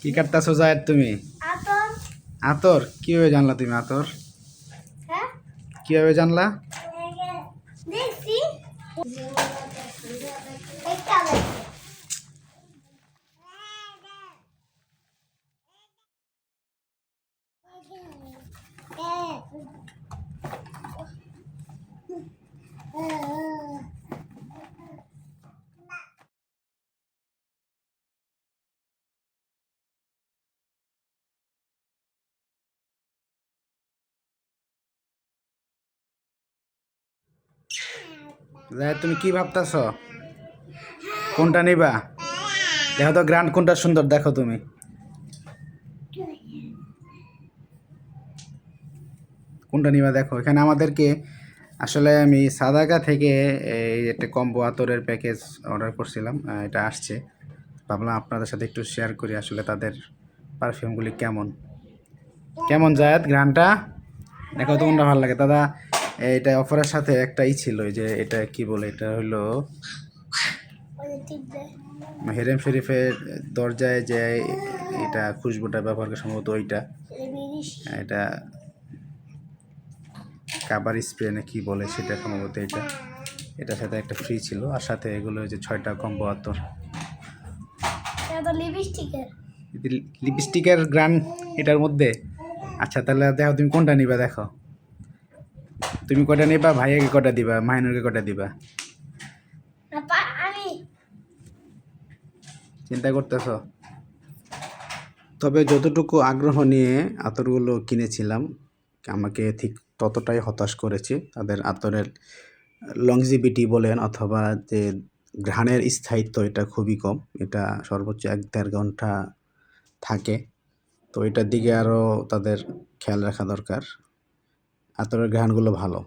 কি কাটতেছো জায়েদ তুমি? আতর। কীভাবে জানলা তুমি আতর? হ্যাঁ? কীভাবে জানলা? দেখছি। তুমি কি ভাবতেছ? কোনটা নিবা? দেখো তো গ্রান্ড কোনটা সুন্দর, দেখো তুমি। কোনটা নিবা, দেখো। এখানে আমাদেরকে আসলে আমি সাদাকা থেকে এই একটা কম্বো আতরের প্যাকেজ অর্ডার করছিলাম এটা আসছে। ভাবলাম আপনাদের সাথে একটু শেয়ার করি আসলে তাদের পারফিউমগুলি কেমন। কেমন জায়াত গ্রানটা দেখো তো কোনটা ভালো লাগে। দাদা এটা অফারের সাথে একটাই ছিল যে এটা কি বলে এটা হলো। হেরেম শরীফের দরজায় যে এটা খুশবুটা ব্যবহার করে সম্ভবত ওইটা। এটা কাবার স্প্রে না কি বলে সেটা সম্ভবত এটা। এটার সাথে একটা ফ্রি ছিল আর সাথে এগুলো যে ছয়টা কম্বো আতর। লিপস্টিকের লিপস্টিকের গ্রান এটার মধ্যে? আচ্ছা তাহলে দেখো তুমি কোনটা নিবে দেখো। তুমি কটা নিবা? ভাইয়াকে কটা দিবা? মাহিনুরকে কটা দিবা? চিন্তা করতেছ? তবে যতটুকু আগ্রহ নিয়ে আতরগুলো কিনেছিলাম আমাকে ঠিক ততটাই হতাশ করেছে। তাদের আতরের লংজিবিটি বলেন অথবা যে ঘ্রাণের স্থায়িত্ব এটা খুবই কম। এটা সর্বোচ্চ এক দেড় ঘণ্টা থাকে। তো এটার দিকে আরও তাদের খেয়াল রাখা দরকার। আতরের ঘ্রাণগুলো ভালো।